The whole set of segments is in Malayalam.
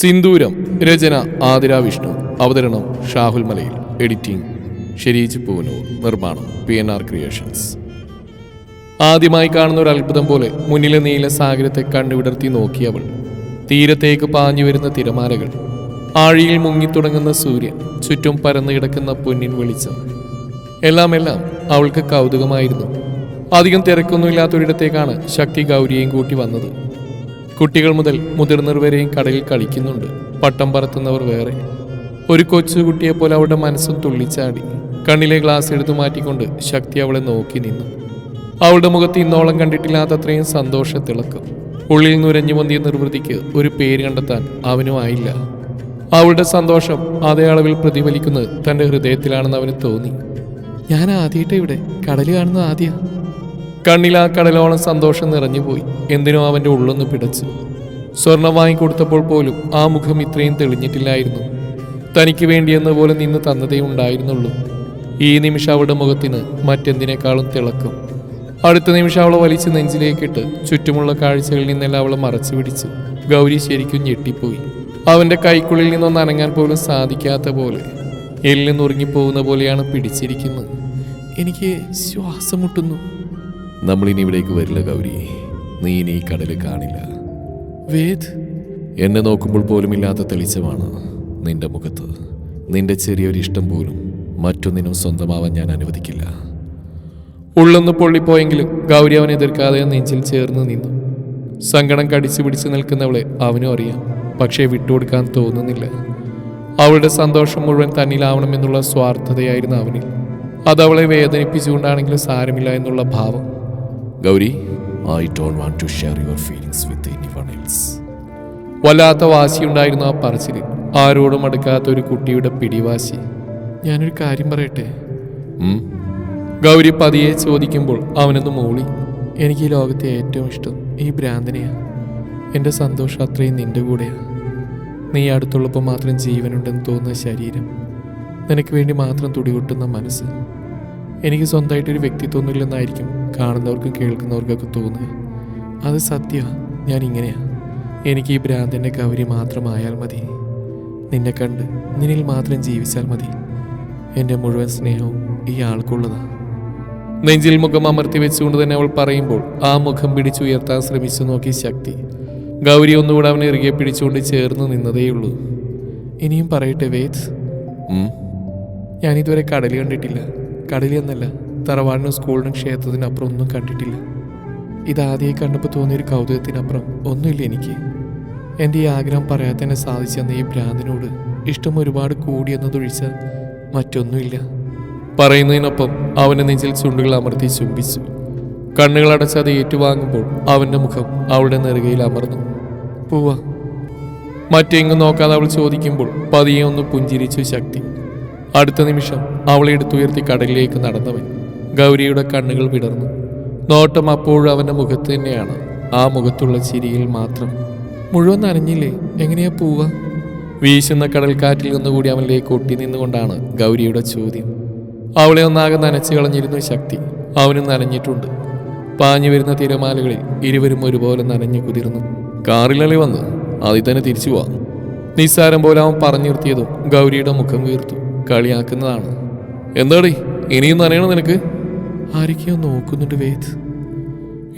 സിന്ദൂരം രചന ആതിര വിഷ്ണു. അവതരണം ഷാഹുൽ മലയിൽ. എഡിറ്റിംഗ് ഷെരീജ് പൂനൂർ. നിർമ്മാണം പി എൻ ആർ ക്രിയേഷൻസ്. ആദ്യമായി കാണുന്ന ഒരു അത്ഭുതം പോലെ മുന്നിലെ നീല സാഗരത്തെ കണ്ണുവിടർത്തി നോക്കിയവൾ തീരത്തേക്ക് പാഞ്ഞു വരുന്ന തിരമാലകൾ. ആഴിയിൽ മുങ്ങിത്തുടങ്ങുന്ന സൂര്യൻ. ചുറ്റും പരന്നു കിടക്കുന്ന പൊന്നിൻ വെളിച്ചം. എല്ലാം എല്ലാം അവൾക്ക് കൗതുകമായിരുന്നു. അധികം തിരക്കൊന്നുമില്ലാത്തൊരിടത്തേക്കാണ് ശക്തി ഗൗരിയെയും കൂട്ടി വന്നത്. കുട്ടികൾ മുതൽ മുതിർന്നവർ വരെയും കടലിൽ കളിക്കുന്നുണ്ട്. പട്ടം പറത്തുന്നവർ വേറെ. ഒരു കൊച്ചുകുട്ടിയെ പോലെ അവളുടെ മനസ്സും തുള്ളിച്ചാടി. കണ്ണിലെ ഗ്ലാസ് എടുത്തു മാറ്റിക്കൊണ്ട് ശക്തി അവളെ നോക്കി നിന്നു. അവളുടെ മുഖത്ത് ഇന്നോളം കണ്ടിട്ടില്ലാത്തത്രയും സന്തോഷ തിളക്കം. ഉള്ളിൽ നുരഞ്ഞു പൊന്തിയ നിർവൃതിക്ക് ഒരു പേര് കണ്ടെത്താൻ അവനും ആയില്ല. അവളുടെ സന്തോഷം അതേ അളവിൽ പ്രതിഫലിക്കുന്നത് തന്റെ ഹൃദയത്തിലാണെന്ന് അവന് തോന്നി. ഞാൻ ആദ്യമായിട്ട് ഇവിടെ. കടൽ കാണുന്നത് ആദ്യ. കണ്ണിൽ ആ കടലോളം സന്തോഷം നിറഞ്ഞുപോയി. എന്തിനോ അവന്റെ ഉള്ളൊന്ന് പിടച്ചു. സ്വർണം വാങ്ങിക്കൊടുത്തപ്പോൾ പോലും ആ മുഖം ഇത്രയും തെളിഞ്ഞിട്ടില്ലായിരുന്നു. തനിക്ക് വേണ്ടിയെന്ന പോലെ നിന്ന് തന്നതേ ഉണ്ടായിരുന്നുള്ളൂ. ഈ നിമിഷം അവളുടെ മുഖത്തിന് മറ്റെന്തിനേക്കാളും തിളക്കം. അടുത്ത നിമിഷം അവളെ വലിച്ച് നെഞ്ചിലേക്കിട്ട് ചുറ്റുമുള്ള കാഴ്ചകളിൽ നിന്നെല്ലാം അവളെ മറച്ചു പിടിച്ച് ഗൗരി ശരിക്കും ഞെട്ടിപ്പോയി. അവന്റെ കൈക്കുള്ളിൽ നിന്നൊന്ന് അനങ്ങാൻ പോലും സാധിക്കാത്ത പോലെ എല്ലിൽ നിന്നുറങ്ങിപ്പോകുന്ന പോലെയാണ് പിടിച്ചിരിക്കുന്നത്. എനിക്ക് ശ്വാസം മുട്ടുന്നു. നമ്മളിനി ഇവിടേക്ക് വരില്ല ഗൗരി. നീ ഇനി ഈ കടൽ കാണില്ല. വേദ്? എന്നെ നോക്കുമ്പോൾ പോലും ഇല്ലാത്ത തെളിച്ചമാണ് നിന്റെ മുഖത്ത്. നിന്റെ ചെറിയൊരു ഇഷ്ടം പോലും മറ്റൊന്നിനും സ്വന്തമാവാൻ ഞാൻ അനുവദിക്കില്ല. ഉള്ളൊന്ന് പൊള്ളിപ്പോയെങ്കിലും ഗൗരി അവനെ എതിർക്കാതെ നെഞ്ചിൽ ചേർന്ന് നിന്നു. സങ്കടം കടിച്ചു പിടിച്ച് നിൽക്കുന്നവളെ അവനും അറിയാം പക്ഷേ വിട്ടുകൊടുക്കാൻ തോന്നുന്നില്ല. അവളുടെ സന്തോഷം മുഴുവൻ തന്നിലാവണമെന്നുള്ള സ്വാർത്ഥതയായിരുന്നു അവനിൽ. അത് അവളെ വേദനിപ്പിച്ചുകൊണ്ടാണെങ്കിലും സാരമില്ല എന്നുള്ള ഭാവം Gauri I don't want to share your feelings with anyone else വല്ലാത്ത വാശിയുണ്ടായിരുന്നു ആ പറച്ചിൽ ആരോടും അടുക്കാത്ത ഒരു കുട്ടിയുടെ പിടിവാശി. ഞാനൊരു കാര്യം പറയട്ടെ? ഗൗരി പതിയെ ചോദിക്കുമ്പോൾ അവനൊന്ന് മൂളി. എനിക്ക് ഈ ലോകത്തെ ഏറ്റവും ഇഷ്ടം ഈ ഭ്രാന്തനെയാണ് എന്റെ സന്തോഷം അത്രയും നിന്റെ കൂടെയാണ് നീ അടുത്തുള്ളപ്പോൾ മാത്രം ജീവനുണ്ടെന്ന് തോന്നുന്ന ശരീരം. നിനക്ക് വേണ്ടി മാത്രം തുടികൊട്ടുന്ന മനസ്സ്. എനിക്ക് സ്വന്തമായിട്ടൊരു വ്യക്തിത്വമൊന്നുമില്ലെന്നായിരിക്കും കാണുന്നവർക്കും കേൾക്കുന്നവർക്കൊക്കെ തോന്നുക. അത് സത്യമാണ് ഞാൻ ഇങ്ങനെയാണ് എനിക്ക് ഈ ഭ്രാന്തന്റെ ഗൗരി മാത്രമായാൽ മതി. നിന്നെ കണ്ട് നിന്നിൽ മാത്രം ജീവിച്ചാൽ മതി. എന്റെ മുഴുവൻ സ്നേഹവും ഈ ആൾക്കുള്ളതാ. നെഞ്ചിൽ മുഖം അമർത്തി വെച്ചുകൊണ്ട് തന്നെ അവൾ പറയുമ്പോൾ ആ മുഖം പിടിച്ചുയർത്താൻ ശ്രമിച്ചു നോക്കി ശക്തി. ഗൗരി ഒന്നുകൂടെ അവനെ ഇറുകെ പിടിച്ചുകൊണ്ട് ചേർന്ന് നിന്നതേയുള്ളൂ ഇനിയും പറയട്ടെ വേദ്? ഞാനിതുവരെ കടലി കണ്ടിട്ടില്ല. കടലി എന്നല്ല. തറവാടിനും സ്കൂളിനും ക്ഷേത്രത്തിനും അപ്പുറം ഒന്നും കണ്ടിട്ടില്ല. ഇതാദ്യമായി കണ്ടപ്പോൾ തോന്നിയൊരു കൗതുകത്തിനപ്പുറം ഒന്നുമില്ല എനിക്ക്. എന്റെ ഈ ആഗ്രഹം പറയാതെ തന്നെ സാധിച്ചെന്ന ഈ ഭ്രാന്തിനോട് ഇഷ്ടം ഒരുപാട് കൂടിയെന്നതൊഴിച്ച് മറ്റൊന്നുമില്ല. പറയുന്നതിനൊപ്പം അവന്റെ നെഞ്ചിൽ ചുണ്ടുകൾ അമർത്തി ചുംബിച്ചു. കണ്ണുകൾ അടച്ച് അത് ഏറ്റുവാങ്ങുമ്പോൾ അവന്റെ മുഖം അവളുടെ നെറുകയിൽ അമർന്നു. പോവാ. മറ്റെങ്ങും നോക്കാതെ അവൾ ചോദിക്കുമ്പോൾ പതിയെ ഒന്ന് പുഞ്ചിരിച്ചു ശക്തി. അടുത്ത നിമിഷം അവളെ എടുത്തുയർത്തി കടലിലേക്ക് നടന്നവൻ. ഗൗരിയുടെ കണ്ണുകൾ വിടർന്നു നോട്ടം അപ്പോഴും അവന്റെ മുഖത്ത് തന്നെയാണ്. ആ മുഖത്തുള്ള ചിരിയിൽ മാത്രം. മുഴുവൻ നനഞ്ഞില്ലേ? എങ്ങനെയാ പോവുക? വീശുന്ന കടൽക്കാറ്റിൽ നിന്നുകൂടി അവനിലേക്ക് ഒട്ടി നിന്നുകൊണ്ടാണ് ഗൗരിയുടെ ചോദ്യം. അവളെ ഒന്നാകെ നനച്ചു കളഞ്ഞിരുന്നു ശക്തി അവനും നനഞ്ഞിട്ടുണ്ട്. പാഞ്ഞു വരുന്ന തിരമാലകളിൽ ഇരുവരും ഒരുപോലെ നനഞ്ഞു കുതിർന്നു. കാറിലളി വന്ന് അതിൽ തന്നെ തിരിച്ചു പോവാം നിസ്സാരം പോലെ അവൻ പറഞ്ഞു നിർത്തിയതും ഗൗരിയുടെ മുഖം വീർത്തു. കളിയാക്കുന്നതാണ്. എന്താടി? ഇനിയും നനയണം നിനക്ക്? ആരൊക്കെയോ നോക്കുന്നുണ്ട് വേദ്.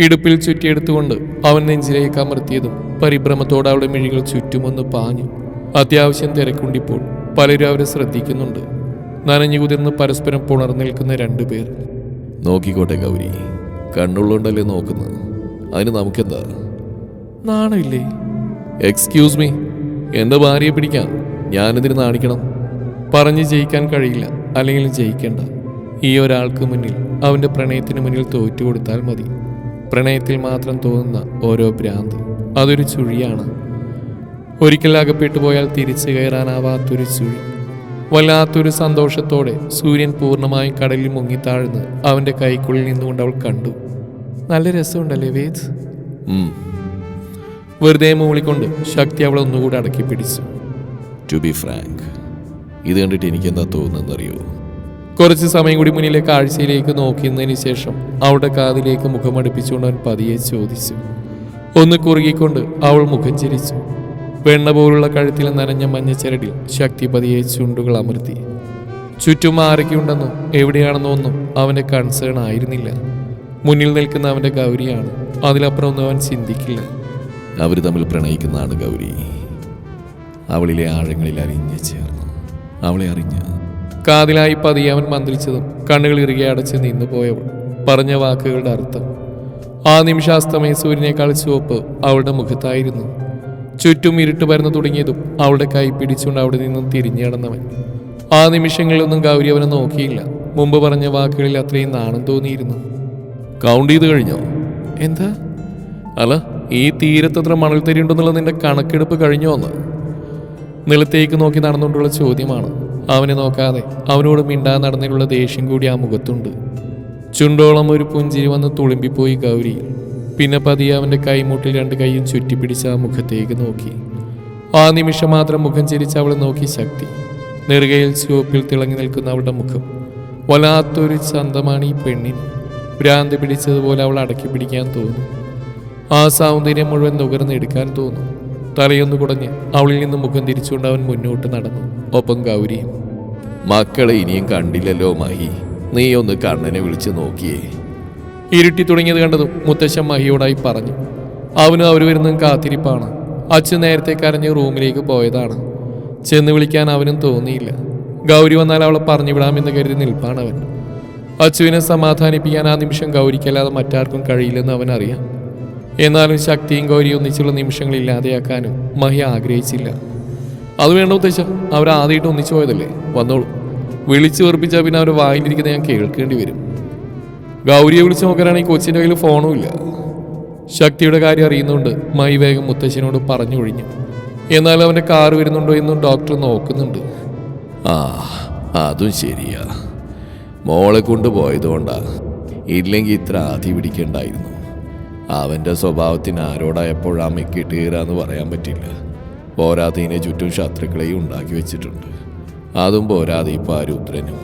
ഇടുപ്പിൽ ചുറ്റിയെടുത്തുകൊണ്ട് അവൻ നെഞ്ചിലേക്ക് അമർത്തിയതും പരിഭ്രമത്തോടെ അവളുടെ മിഴികൾ ചുറ്റുമൊന്ന് പാഞ്ഞു. അത്യാവശ്യം തിരക്കുണ്ടിപ്പോൾ പലരും അവരെ ശ്രദ്ധിക്കുന്നുണ്ട്. നനഞ്ഞു കുതിർന്ന് പരസ്പരം പുണർന്നിൽക്കുന്ന രണ്ടുപേർ നോക്കിക്കോട്ടെ ഗൗരി. കണ്ണുള്ളോണ്ടല്ലേ നോക്കുന്നത്? അതിന് നമുക്കെന്താ? നാണില്ലേ എക്സ്ക്യൂസ് മീ എന്റെ ഭാര്യയെ പിടിക്കാം ഞാനെന്തിന് നാണിക്കണം? പറഞ്ഞ് ജയിക്കാൻ കഴിയില്ല. അല്ലെങ്കിൽ ജയിക്കേണ്ട. ഈ ഒരാൾക്ക് മുന്നിൽ അവന്റെ പ്രണയത്തിന് മുന്നിൽ തോറ്റു കൊടുത്താൽ മതി. പ്രണയത്തിൽ മാത്രം തോന്നുന്ന ഓരോ ഭ്രാന്ത് അതൊരു ചുഴിയാണ്. ഒരിക്കൽ അകപ്പെട്ടു പോയാൽ തിരിച്ചു കയറാനാവാത്തൊരു ചുഴി. വല്ലാത്തൊരു സന്തോഷത്തോടെ സൂര്യൻ പൂർണമായും കടലിൽ മുങ്ങിത്താഴ്ന്ന് അവന്റെ കൈക്കുള്ളിൽ നിന്നുകൊണ്ട് അവൾ കണ്ടു. നല്ല രസമുണ്ടല്ലേ വേദ്? വെറുതെ മൂളിക്കൊണ്ട് ശക്തി അവളെ ഒന്നുകൂടെ അടക്കി പിടിച്ചു ടു ബി ഫ്രാങ്ക് ഇത് കണ്ടിട്ട് എനിക്കെന്താ തോന്നുന്നറിയോ? കുറച്ച് സമയം കൂടി മുന്നിലെ കാഴ്ചയിലേക്ക് നോക്കിയതിന് ശേഷം അവളുടെ കാതിലേക്ക് മുഖമടുപ്പിച്ചുകൊണ്ട് അവൻ പതിയെ ചോദിച്ചു. ഒന്ന് കുറുകിക്കൊണ്ട് അവൾ മുഖം ചിരിച്ചു. വെണ്ണ പോലുള്ള കഴുത്തിൽ നനഞ്ഞ മഞ്ഞച്ചരടിൽ ശക്തി പതിയെ ചുണ്ടുകൾ അമർത്തി. ചുറ്റും ആരൊക്കെയുണ്ടെന്നോ എവിടെയാണെന്നോ ഒന്നും അവന്റെ കൺസേൺ ആയിരുന്നില്ല. മുന്നിൽ നിൽക്കുന്ന അവന്റെ ഗൗരിയാണ്. അതിലപ്പുറം ഒന്നും അവൻ ചിന്തിക്കില്ല. അവർ തമ്മിൽ പ്രണയിക്കുന്നതാണ് ഗൗരി. അവളിലെ ആഴങ്ങളിൽ അറിഞ്ഞ് ചേർന്നു. അവളെ അറിഞ്ഞ് കാതിലായി പതിയവൻ അവൻ മന്ത്രിച്ചതും കണ്ണുകൾ ഇറുകെ അടച്ച് നിന്നു പോയവൾ. പറഞ്ഞ വാക്കുകളുടെ അർത്ഥം. ആ നിമിഷാസ്തമയ സൂര്യനേക്കാൾ ചുവപ്പ് അവളുടെ മുഖത്തായിരുന്നു. ചുറ്റും ഇരുട്ട് പരന്നു തുടങ്ങിയതും അവളുടെ കൈ പിടിച്ചുകൊണ്ട് അവിടെ നിന്നും തിരിഞ്ഞു കടന്നവൻ ആ നിമിഷങ്ങളിലൊന്നും ഗൗരി അവനെ നോക്കിയില്ല. മുമ്പ് പറഞ്ഞ വാക്കുകളിൽ അത്രയും നാണം തോന്നിയിരുന്നു. കൗണ്ട് ചെയ്ത് കഴിഞ്ഞോ? എന്താ? അല്ല ഈ തീരത്തത്ര മണൽത്തരി ഉണ്ടെന്നുള്ള നിന്റെ കണക്കെടുപ്പ് കഴിഞ്ഞോ എന്ന്. നിലത്തേക്ക് നോക്കി നടന്നുകൊണ്ടുള്ള ചോദ്യമാണ്. അവനെ നോക്കാതെ അവനോട് മിണ്ടാ നടന്നിട്ടുള്ള ദേഷ്യം കൂടി ആ മുഖത്തുണ്ട്. ചുണ്ടോളം ഒരു പുഞ്ചിരി വന്ന് തുളുമ്പിപ്പോയി ഗൗരി. പിന്നെ പതിയെ അവന്റെ കൈമുട്ടിൽ രണ്ട് കൈയും ചുറ്റിപ്പിടിച്ച് ആ മുഖത്തേക്ക് നോക്കി. ആ നിമിഷം മാത്രം മുഖം ചിരിച്ച് അവളെ നോക്കി ശക്തി. നെറുകയിൽ ചുവപ്പിൽ തിളങ്ങി നിൽക്കുന്ന അവളുടെ മുഖം. വല്ലാത്തൊരു ചന്തമാണ് ഈ പെണ്ണിന്. ഭ്രാന്ത് പിടിച്ചതുപോലെ അവൾ അടക്കി പിടിക്കാൻ തോന്നും. ആ സൗന്ദര്യം മുഴുവൻ നുകർന്നെടുക്കാൻ തോന്നും. തലയൊന്നു കുടഞ്ഞ് അവളിൽ നിന്ന് മുഖം തിരിച്ചുകൊണ്ട് അവൻ മുന്നോട്ട് നടന്നു. ഒപ്പം ഗൗരിയും മക്കളെ ഇനിയും കണ്ടില്ലല്ലോ മഹി. നീ ഒന്ന് കണ്ണനെ വിളിച്ച് നോക്കിയേ. ഇരുട്ടി തുടങ്ങിയത് കണ്ടതും മുത്തശ്ശൻ മഹിയോടായി പറഞ്ഞു അവനും അവർ വരുന്നതും കാത്തിരിപ്പാണ്. അച്ഛൻ നേരത്തെ കരഞ്ഞ് റൂമിലേക്ക് പോയതാണ്. ചെന്ന് വിളിക്കാൻ അവനും തോന്നിയില്ല. ഗൗരി വന്നാൽ അവളെ പറഞ്ഞു വിടാമെന്ന് കരുതി നിൽപ്പാണ് അവൻ. അച്ഛുവിനെ സമാധാനിപ്പിക്കാൻ ആ നിമിഷം ഗൗരിക്കല്ലാതെ മറ്റാർക്കും കഴിയില്ലെന്ന് അവൻ അറിയാം എന്നാലും ശക്തിയും ഗൗരിയും ഒന്നിച്ചുള്ള നിമിഷങ്ങൾ ഇല്ലാതെയാക്കാനും മഹി ആഗ്രഹിച്ചില്ല. അത് വേണ്ട ഉദ്ദേശം അവർ ആദ്യമായിട്ട് ഒന്നിച്ചു പോയതല്ലേ? വന്നോളൂ. വിളിച്ചു വെറുപ്പിച്ചാൽ പിന്നെ അവർ വായിലിരിക്കുന്നത് ഞാൻ കേൾക്കേണ്ടി വരും. ഗൗരിയെ വിളിച്ച് നോക്കാനാണെങ്കിൽ കൊച്ചിന്റെ കയ്യിൽ ഫോണും ഇല്ല. ശക്തിയുടെ കാര്യം അറിയുന്നുണ്ട് മൈ വേഗം മുത്തശ്ശനോട് പറഞ്ഞു ഒഴിഞ്ഞു എന്നാൽ അവന്റെ കാർ വരുന്നുണ്ടോ എന്നും ഡോക്ടർ നോക്കുന്നുണ്ട്. ആ അതും ശരിയാ. മോളെ കൊണ്ടുപോയതുകൊണ്ടാണ് ഇല്ലെങ്കിൽ ഇത്ര ആധി പിടിക്കണ്ടായിരുന്നു. അവന്റെ സ്വഭാവത്തിന് ആരോടാ എപ്പോഴാ കയറാന്ന് പറയാൻ പറ്റില്ല. പോരാതീനെ ചുറ്റും ശത്രുക്കളെയും ഉണ്ടാക്കി വെച്ചിട്ടുണ്ട്. അതും പോരാതെ ഇപ്പോൾ ആ രുദ്രനും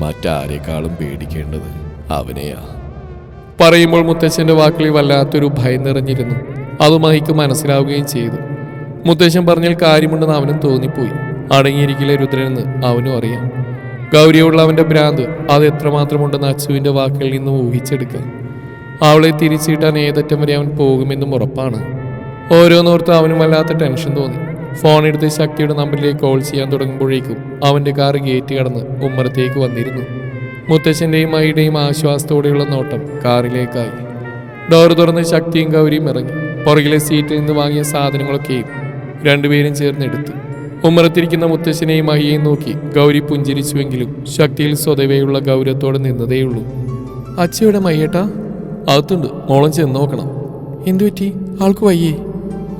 മറ്റാരെക്കാളും പേടിക്കേണ്ടത് അവനെയാ. പറയുമ്പോൾ മുത്തശ്ശന്റെ വാക്കുകളിൽ വല്ലാത്തൊരു ഭയം നിറഞ്ഞിരുന്നു. അത് മനസ്സിലാവുകയും ചെയ്തു. മുത്തശ്ശൻ പറഞ്ഞാൽ കാര്യമുണ്ടെന്ന് അവനും തോന്നിപ്പോയി. അടങ്ങിയിരിക്കില്ല രുദ്രനെന്ന് അവനും അറിയാം. ഗൗരിയോടുള്ള അവന്റെ ഭ്രാന്ത് അത് എത്രമാത്രമുണ്ടെന്ന് അച്ചുവിന്റെ വാക്കുകളിൽ നിന്ന് ഊഹിച്ചെടുക്കാം. അവളെ തിരിച്ചിട്ടാൻ ഏതറ്റം വരെ അവൻ പോകുമെന്നും ഉറപ്പാണ്. ഓരോന്നോർത്ത് അവനും വല്ലാത്ത ടെൻഷൻ തോന്നി. ഫോൺ എടുത്ത് ശക്തിയുടെ നമ്പറിലേക്ക് കോൾ ചെയ്യാൻ തുടങ്ങുമ്പോഴേക്കും അവന്റെ കാർ ഗേറ്റ് കടന്ന് ഉമ്മറത്തേക്ക് വന്നിരുന്നു. മുത്തശ്ശന്റെയും മഹിയുടെയും ആശ്വാസത്തോടെയുള്ള നോട്ടം കാറിലേക്കായി. ഡോർ തുറന്ന് ശക്തിയും ഗൗരിയും ഇറങ്ങി. പുറകിലെ സീറ്റിൽ നിന്ന് വാങ്ങിയ സാധനങ്ങളൊക്കെയും രണ്ടുപേരും ചേർന്നെടുത്തു ഉമ്മറത്തിരിക്കുന്ന മുത്തശ്ശനെയും അയ്യയും നോക്കി ഗൗരി പുഞ്ചിരിച്ചുവെങ്കിലും ശക്തിയിൽ സ്വതവേയുള്ള ഗൗരവത്തോടെ നിന്നതേയുള്ളൂ. അച്ഛയുടെ മയ്യേട്ടാ അകത്തുണ്ട്. മോളം ചെന്ന് നോക്കണം. എന്തു പറ്റി? ആൾക്ക് വയ്യേ.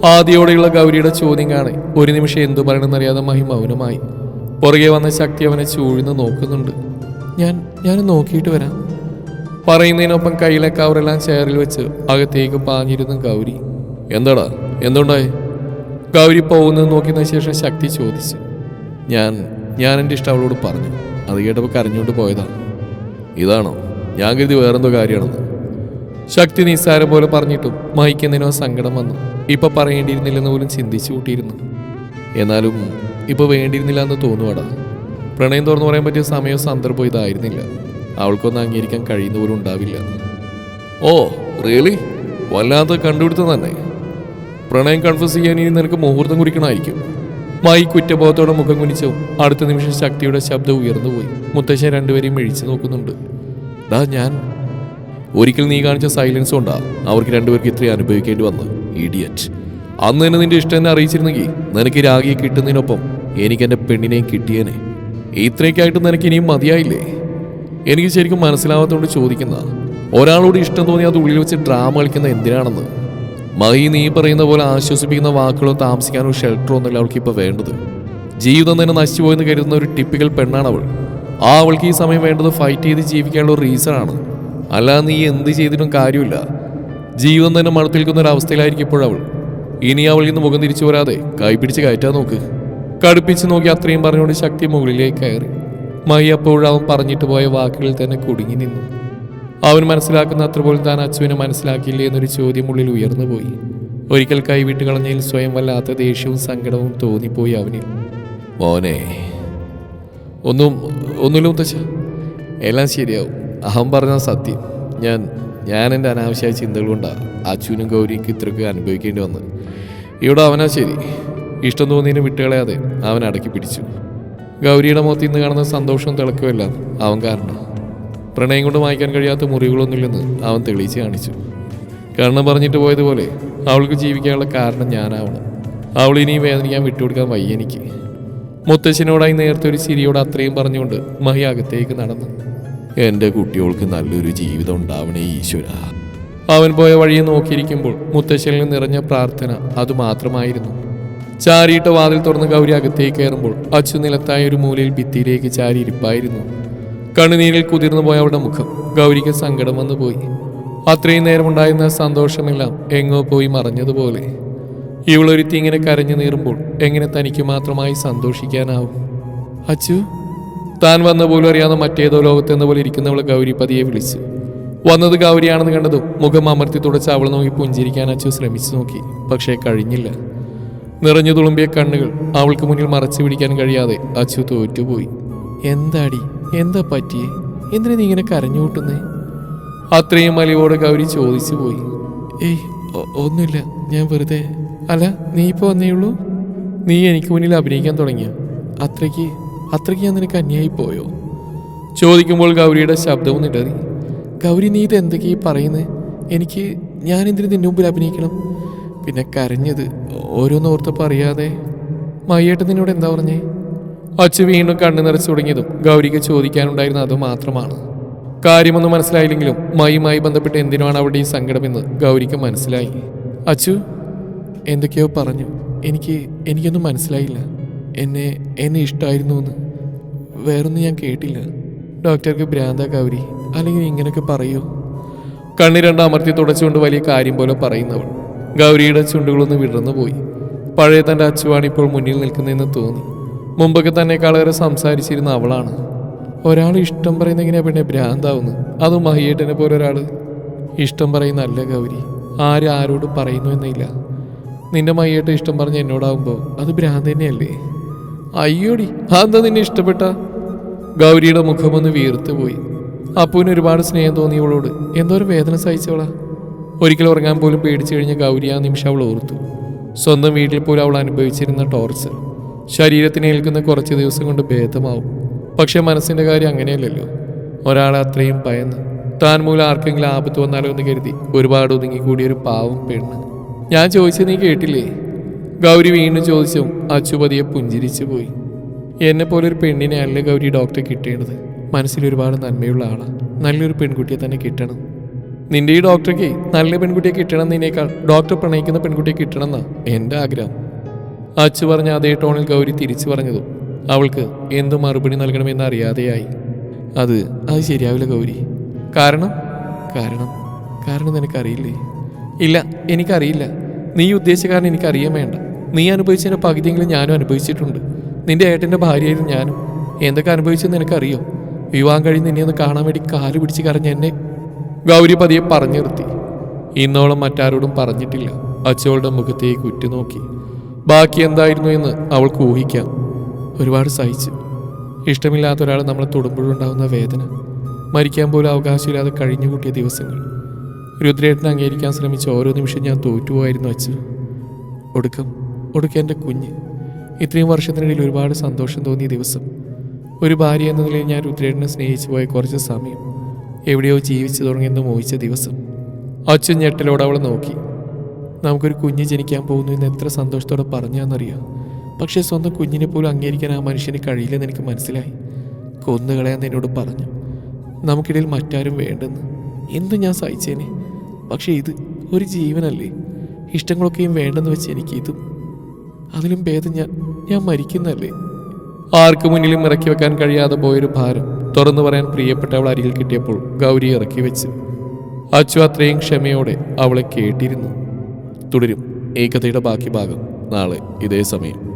ആദ്യോടെയുള്ള ഗൗരിയുടെ ചോദ്യം കാണെ. ഒരു നിമിഷം എന്തു പറയണമെന്നറിയാതെ മഹി മൗനമായി പുറകെ വന്ന ശക്തി അവനെ ചൂഴ്ന്ന് നോക്കുന്നുണ്ട്. ഞാൻ ഞാൻ നോക്കിയിട്ട് വരാം. പറയുന്നതിനൊപ്പം കയ്യിലെ കവറെല്ലാം ചെയറിൽ വെച്ച് അകത്തേക്ക് പാഞ്ഞിരുന്നു ഗൗരി. എന്താടാ? എന്തുണ്ടായി? ഗൗരി പോകുന്നത് നോക്കിയതിന് ശേഷം ശക്തി ചോദിച്ചു. ഞാൻ ഞാൻ എന്റെ ഇഷ്ടം അവളോട് പറഞ്ഞു. അത് കേട്ടപ്പോൾ കരഞ്ഞുകൊണ്ട് പോയതാണ്. ഇതാണോ? ഞാൻ കരുതി വേറെന്തോ കാര്യമാണെന്ന്. ശക്തി നിസ്സാരം പോലെ പറഞ്ഞിട്ടും മഹിക്കുന്നതിനോ സങ്കടം വന്നു. ഇപ്പൊ പറയേണ്ടിയിരുന്നില്ലെന്ന് പോലും ചിന്തിച്ചു കൂട്ടിയിരുന്നു. എന്നാലും ഇപ്പൊ വേണ്ടിയിരുന്നില്ല എന്ന് തോന്നുവാടാ. പ്രണയം തുറന്നു പറയാൻ പറ്റിയ സമയവും സന്ദർഭവും ഇതായിരുന്നില്ല. അവൾക്കൊന്നും അംഗീകരിക്കാൻ കഴിയുന്ന പോലും ഉണ്ടാവില്ല. Oh really? വല്ലാത്ത കണ്ടുപിടുത്തം തന്നെ. പ്രണയം കൺഫ്യൂസ് ചെയ്യാൻ ഇനി നിനക്ക് മുഹൂർത്തം കുറിക്കണമായിരിക്കും. മായി കുറ്റബോധത്തോടെ മുഖം കുനിച്ചു അടുത്ത നിമിഷം ശക്തിയുടെ ശബ്ദം ഉയർന്നുപോയി. മുത്തശ്ശൻ രണ്ടുപേരെയും മെഴിച്ചു നോക്കുന്നുണ്ട്. ദാ ഞാൻ. ഒരിക്കൽ നീ കാണിച്ച സൈലൻസ് കൊണ്ടാ അവർക്ക് രണ്ടുപേർക്ക് ഇത്രയും അനുഭവിക്കേണ്ടി വന്നു ഇഡിയറ്റ് അന്ന് തന്നെ നിന്റെ ഇഷ്ടം എന്നെ അറിയിച്ചിരുന്നെങ്കിൽ നിനക്ക് രാഗിയെ കിട്ടുന്നതിനൊപ്പം എനിക്ക് എന്റെ പെണ്ണിനെയും കിട്ടിയേനെ. ഇത്രയൊക്കെയായിട്ട് നിനക്ക് ഇനിയും മതിയായില്ലേ? എനിക്ക് ശരിക്കും മനസ്സിലാവാത്തതുകൊണ്ട് ചോദിക്കുന്ന ഒരാളോട് ഇഷ്ടം തോന്നി അത് ഉള്ളിൽ വെച്ച് ഡ്രാമ കളിക്കുന്ന എന്തിനാണെന്ന്? മഹി നീ പറയുന്ന പോലെ ആശ്വസിപ്പിക്കുന്ന വാക്കുകളോ താമസിക്കാനോ ഷെൽട്ടറോ ഒന്നുമില്ല അവൾക്ക് ഇപ്പോൾ വേണ്ടത്. ജീവിതം തന്നെ നശിച്ചുപോയെന്ന് കരുതുന്ന ഒരു ടിപ്പിക്കൽ പെണ്ണാണ് അവൾ ആ അവൾക്ക് ഈ സമയം വേണ്ടത് ഫൈറ്റ് ചെയ്ത് ജീവിക്കാനുള്ള ഒരു റീസൺ ആണ്. അല്ലാതെ നീ എന്ത് ചെയ്തിട്ടും കാര്യമില്ല. ജീവൻ തന്നെ മണത്തിൽക്കുന്ന ഒരു അവസ്ഥയിലായിരിക്കും ഇപ്പോഴവൾ ഇനി അവളിൽ നിന്ന് മുഖം തിരിച്ചു വരാതെ കൈപിടിച്ച് കയറ്റാൻ നോക്ക്. കടുപ്പിച്ച് നോക്കി അത്രയും പറഞ്ഞുകൊണ്ട് ശക്തി മുകളിലേക്ക് കയറി. മൈ അപ്പോഴവൻ പറഞ്ഞിട്ട് പോയ വാക്കുകളിൽ തന്നെ കുടുങ്ങി നിന്നു. അവൻ മനസ്സിലാക്കുന്ന അത്ര പോലും താൻ അച്ചുവിനെ മനസ്സിലാക്കിയില്ലേ എന്നൊരു ചോദ്യം ഉള്ളിൽ ഉയർന്നു പോയി. ഒരിക്കൽ കൈവിട്ട് കളഞ്ഞതിൽ സ്വയം വല്ലാത്ത ദേഷ്യവും സങ്കടവും തോന്നിപ്പോയി അവനിൽ. മോനെ ഒന്നും ഒന്നുമില്ല മുത്തച്ഛ. എല്ലാം ശരിയാവും. അഹം പറഞ്ഞ സത്യം. ഞാൻ ഞാൻ എന്റെ അനാവശ്യമായ ചിന്തകൾ കൊണ്ടാണ് അച്ഛനും ഗൗരിക്ക് ഇത്രയ്ക്ക് അനുഭവിക്കേണ്ടി വന്നത് ഇവിടെ അവനാ ശരി. ഇഷ്ടം തോന്നിയതിന് വിട്ടുകളയാതെ അവൻ അടക്കി പിടിച്ചു. ഗൗരിയുടെ മുഖത്ത് ഇന്ന് കാണുന്ന സന്തോഷവും തിളക്കുമല്ല അവൻ കാരണം. പ്രണയം കൊണ്ട് വായിക്കാൻ കഴിയാത്ത മുറികളൊന്നുമില്ലെന്ന് അവൻ തെളിയിച്ച് കാണിച്ചു. കണ്ണ് പറഞ്ഞിട്ട് പോയതുപോലെ അവൾക്ക് ജീവിക്കാനുള്ള കാരണം ഞാനാവണം. അവൾ ഇനിയും വേദനിക്കാൻ വിട്ടുകൊടുക്കാൻ വയ്യ എനിക്ക്. മുത്തശ്ശനോടായി നേരത്തെ ഒരു സിരിയോട് അത്രയും പറഞ്ഞുകൊണ്ട് മഹി അകത്തേക്ക് നടന്നു. എന്റെ കുട്ടികൾക്ക് നല്ലൊരു ജീവിതം ഉണ്ടാവണേ ഈശ്വര. അവൻ പോയ വഴിയെ നോക്കിയിരിക്കുമ്പോൾ മുത്തശ്ശനിൽ നിറഞ്ഞ പ്രാർത്ഥന അതുമാത്രമായിരുന്നു. ചാരിയിട്ട വാതിൽ തുറന്ന് ഗൗരി അകത്തേക്ക് കയറുമ്പോൾ അച്ചു നിലത്തായ ഒരു മൂലയിൽ ഭിത്തിയിലേക്ക് ചാരി ഇരിപ്പായിരുന്നു. കണ്ണുനീരിൽ കുതിർന്നു പോയ അവളുടെ മുഖം ഗൗരിക്ക് സങ്കടം വന്നു പോയി. അത്രയും നേരമുണ്ടായിരുന്ന സന്തോഷമെല്ലാം എങ്ങോ പോയി മറഞ്ഞതുപോലെ. ഇവളൊരുത്തി ഇങ്ങനെ കരഞ്ഞു നീറുമ്പോൾ എങ്ങനെ തനിക്ക് മാത്രമായി സന്തോഷിക്കാനാവും? അച്ചു? താൻ വന്ന പോലും അറിയാതെ മറ്റേതോ ലോകത്തെന്ന പോലെ ഇരിക്കുന്നവൾ ഗൗരി പതിയെ വിളിച്ചു. വന്നത് ഗൗരിയാണെന്ന് കണ്ടതും മുഖം അമർത്തി തുടച്ച് അവൾ നോക്കി പുഞ്ചിരിക്കാൻ അച്ചു ശ്രമിച്ചു നോക്കി. പക്ഷേ കഴിഞ്ഞില്ല. നിറഞ്ഞു തുളുമ്പിയ കണ്ണുകൾ അവൾക്ക് മുന്നിൽ മറച്ചു പിടിക്കാൻ കഴിയാതെ അച്ചു തോറ്റുപോയി. എന്താടി? എന്താ പറ്റിയേ? എന്തിനാ നീ ഇങ്ങനെ കരഞ്ഞു കൂട്ടുന്നേ? അത്രയും മലിവോടെ ഗൗരി ചോദിച്ചു പോയി. ഏയ് ഒന്നുമില്ല. ഞാൻ വെറുതെ. അല്ല നീ ഇപ്പോൾ വന്നേ ഉള്ളൂ? നീ എനിക്ക് മുന്നിൽ അഭിനയിക്കാൻ തുടങ്ങിയ. അത്രയ്ക്ക്. അത്രയ്ക്ക് ഞാൻ നിനക്ക് അന്യായി പോയോ? ചോദിക്കുമ്പോൾ ഗൗരിയുടെ ശബ്ദവും നിടറി. ഗൗരി നീ ഇത് എന്തൊക്കെയാ പറയുന്നത് എനിക്ക് ഞാൻ എന്തിനു നിന്റെ മുമ്പിൽ അഭിനയിക്കണം? പിന്നെ കരഞ്ഞത് ഓരോന്നോർത്തപ്പോൾ അറിയാതെ. മയ്യേട്ട് നിന്നോട് എന്താ പറഞ്ഞേ? അച്ഛ വീണ്ടും കണ്ണു നിറച്ചു തുടങ്ങിയതും ഗൗരിക്ക് ചോദിക്കാനുണ്ടായിരുന്ന അത് മാത്രമാണ്. കാര്യമൊന്നും മനസ്സിലായില്ലെങ്കിലും മയുമായി ബന്ധപ്പെട്ട് എന്തിനാണ് അവിടെ ഈ സങ്കടമെന്ന് ഗൗരിക്ക് മനസ്സിലായി. അച്ചു എന്തൊക്കെയോ പറഞ്ഞു. എനിക്ക് എനിക്കൊന്നും മനസ്സിലായില്ല. എന്നെ എന്നെ ഇഷ്ടമായിരുന്നു എന്ന് വേറൊന്നും ഞാൻ കേട്ടില്ല. ഡോക്ടർക്ക് ഭ്രാന്ത ഗൗരി അല്ലെങ്കിൽ ഇങ്ങനെയൊക്കെ പറയൂ. കണ്ണി രണ്ട് അമർത്തി തുടച്ചുകൊണ്ട് വലിയ കാര്യം പോലെ പറയുന്നവൾ. ഗൗരിയുടെ ചുണ്ടുകളൊന്ന് വിടർന്നു പോയി പഴയ തന്റെ അച്ചുവാണ് ഇപ്പോൾ മുന്നിൽ നിൽക്കുന്നതെന്ന് തോന്നി. മുമ്പൊക്കെ തന്നെക്കാളേറെ സംസാരിച്ചിരുന്ന അവളാണ്. ഒരാൾ ഇഷ്ടം പറയുന്ന എങ്ങനെയാ പിന്നെ ഭ്രാന്താവുന്നു. അത് മഹിയേട്ടനെ പോലെ ഒരാൾ ഇഷ്ടം പറയുന്നല്ല ഗൗരി. ആര് ആരോട് പറയുന്നു എന്നില്ല. നിന്റെ മഹിയേട്ടൻ ഇഷ്ടം പറഞ്ഞ് എന്നോടാവുമ്പോൾ അത് ഭ്രാന്ത് തന്നെയല്ലേ? അയ്യോടി അതെന്താ നിന്നെ ഇഷ്ടപ്പെട്ട? ഗൗരിയുടെ മുഖമൊന്ന് വീർത്തു പോയി. അപ്പുവിന് ഒരുപാട് സ്നേഹം തോന്നി ഇവളോട്. എന്തോരം വേദന സഹിച്ചവളാ. ഒരിക്കൽ ഉറങ്ങാൻ പോലും പേടിച്ചു കഴിഞ്ഞ ഗൗരി ആ നിമിഷം അവൾ ഓർത്തു. സ്വന്തം വീട്ടിൽ പോലും അവൾ അനുഭവിച്ചിരുന്ന ടോർച്ചർ ശരീരത്തിന് ഏൽക്കുന്ന കുറച്ച് ദിവസം കൊണ്ട് ഭേദമാവും. പക്ഷെ മനസ്സിന്റെ കാര്യം അങ്ങനെയല്ലല്ലോ. ഒരാളെ അത്രയും ഭയന്ന്. താൻ മൂലം ആർക്കെങ്കിലും ആപത്ത് വന്നാലോ എന്ന് കരുതി ഒരുപാട് ഒതുങ്ങിക്കൂടിയ ഒരു പാവം പെണ്ണ്. ഞാൻ ചോദിച്ചത് നീ കേട്ടില്ലേ? ഗൗരി വീണ്ടും ചോദിച്ചും അച്ചുപതിയെ പുഞ്ചിരിച്ചു പോയി. എന്നെ പോലെ ഒരു പെണ്ണിനെ അല്ല ഗൗരി ഡോക്ടറെ കിട്ടേണ്ടത്? മനസ്സിൽ ഒരുപാട് നന്മയുള്ള ആളാണ് നല്ലൊരു പെൺകുട്ടിയെ തന്നെ കിട്ടണം. നിന്റെ ഈ ഡോക്ടർക്ക് നല്ല പെൺകുട്ടിയെ കിട്ടണം എന്നതിനേക്കാൾ ഡോക്ടർ പ്രണയിക്കുന്ന പെൺകുട്ടിയെ കിട്ടണം എന്നാ എന്റെ ആഗ്രഹം. അച്ചു പറഞ്ഞ അതേ ടോണിൽ ഗൗരി തിരിച്ചു പറഞ്ഞതും അവൾക്ക് എന്ത് മറുപടി നൽകണമെന്ന് അറിയാതെയായി. അത് അത് ശരിയാവില്ല ഗൗരി. കാരണം? കാരണം? കാരണം നിനക്കറിയില്ലേ? ഇല്ല എനിക്കറിയില്ല. നീ ഉദ്ദേശിച്ച കാരണം എനിക്കറിയാൻ വേണ്ട. നീ അനുഭവിച്ചതിന്റെ പകുതിയെങ്കിലും ഞാനും അനുഭവിച്ചിട്ടുണ്ട്. നിന്റെ ഏട്ടന്റെ ഭാര്യയായിരുന്നു ഞാനും. എന്തൊക്കെ അനുഭവിച്ചെന്ന് നിനക്കറിയോ? വിവാഹം കഴിഞ്ഞ് നിന്നെ ഒന്ന് കാണാൻ വേണ്ടി കാൽ പിടിച്ച് കരഞ്ഞ എന്നെ ഗൗരി പതിയെ പറഞ്ഞു നിർത്തി. ഇന്നോളം മറ്റാരോടും പറഞ്ഞിട്ടില്ല. അച്ചവളുടെ മുഖത്തേക്ക് ഉറ്റുനോക്കി. ബാക്കി എന്തായിരുന്നു എന്ന് അവൾക്ക് ഊഹിക്കാം. ഒരുപാട് സഹിച്ചു. ഇഷ്ടമില്ലാത്ത ഒരാൾ നമ്മളെ തൊടുമ്പോഴുണ്ടാകുന്ന വേദന. മരിക്കാൻ പോലും അവകാശമില്ലാതെ കഴിഞ്ഞു കൂട്ടിയ ദിവസങ്ങൾ. രുദ്രേട്ടനെ അംഗീകരിക്കാൻ ശ്രമിച്ച ഓരോ നിമിഷം ഞാൻ തോറ്റുപോയായിരുന്നു അച്ഛൻ. ഒടുക്കം. ഒടുക്കം എന്റെ കുഞ്ഞ്. ഇത്രയും വർഷത്തിനിടയിൽ ഒരുപാട് സന്തോഷം തോന്നിയ ദിവസം. ഒരു ഭാര്യ എന്ന നിലയിൽ ഞാൻ രുദ്രേട്ടനെ സ്നേഹിച്ചു പോയ കുറച്ച് സമയം എവിടെയോ ജീവിച്ചു തുടങ്ങിയെന്ന് മോഹിച്ച ദിവസം. അച്ഛൻ ഞെട്ടലോടെ അവളെ നോക്കി. നമുക്കൊരു കുഞ്ഞ് ജനിക്കാൻ പോകുന്നു എന്ന് എത്ര സന്തോഷത്തോടെ പറഞ്ഞാന്നറിയാം? പക്ഷേ സ്വന്തം കുഞ്ഞിനെ പോലും അംഗീകരിക്കാൻ ആ മനുഷ്യന് കഴിയില്ലെന്ന് എനിക്ക് മനസ്സിലായി. കൊന്നുകളയാൻ എന്നോട് പറഞ്ഞു. നമുക്കിടയിൽ മറ്റാരും വേണ്ടെന്ന്. എന്തും ഞാൻ സഹിച്ചേനെ. പക്ഷേ ഇത് ഒരു ജീവനല്ലേ? ഇഷ്ടങ്ങളൊക്കെയും വേണ്ടെന്ന് വെച്ച് എനിക്ക് ഇതും അതിലും ഭേദം ഞാൻ ഞാൻ മരിക്കുന്നല്ലേ ആർക്കു മുന്നിലും ഇറക്കി വെക്കാൻ കഴിയാതെ പോയൊരു ഭാരം തുറന്നു പറയാൻ പ്രിയപ്പെട്ടവൾ അരികിൽ കിട്ടിയപ്പോൾ ഗൗരി ഇറക്കി വെച്ച്. അച്ചു അത്രയും ക്ഷമയോടെ അവളെ കേട്ടിരുന്നു. തുടരും ഏകതയുടെ ബാക്കി ഭാഗം നാളെ ഇതേ സമയം.